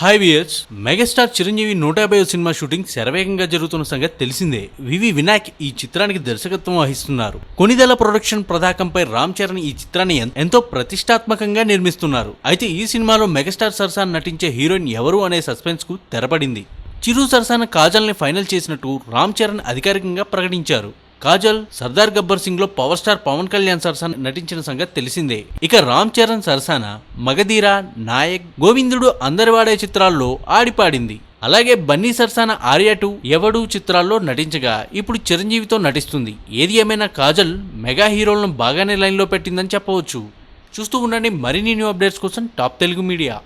Hi viewers megastar Chiranjeevi నూట యాభై cinema shooting శరవేగంగా జరుగుతున్న సంగతి తెలిసిందే. వివి వినాయక్ ఈ చిత్రానికి దర్శకత్వం వహిస్తున్నారు. కొనిదెల ప్రొడక్షన్ ప్రధాకంపై రామ్ చరణ్ ఈ చిత్రాన్ని ఎంతో ప్రతిష్టాత్మకంగా నిర్మిస్తున్నారు. అయితే ఈ సినిమాలో మెగాస్టార్ సరసాన్ నటించే హీరోయిన్ ఎవరు అనే సస్పెన్స్కు తెరపడింది. చిరు సరసాన కాజల్ని ఫైనల్ చేసినట్టు రామ్ చరణ్ అధికారికంగా ప్రకటించారు. కాజల్ సర్దార్ గబ్బర్ సింగ్లో పవర్ స్టార్ పవన్ కళ్యాణ్ సరసన నటించిన సంగతి తెలిసిందే. ఇక రామ్ చరణ్ సరసాన మగధీర నాయక్ గోవిందుడు అందరివాడే చిత్రాల్లో ఆడిపాడింది. అలాగే బన్నీ సరసాన ఆర్య టూ ఎవడు చిత్రాల్లో నటించగా ఇప్పుడు చిరంజీవితో నటిస్తుంది. ఏది ఏమైనా కాజల్ మెగా హీరోలను బాగానే లైన్లో పెట్టిందని చెప్పవచ్చు. చూస్తూ ఉండండి మరిన్ని న్యూ అప్డేట్స్ కోసం టాప్ తెలుగు మీడియా.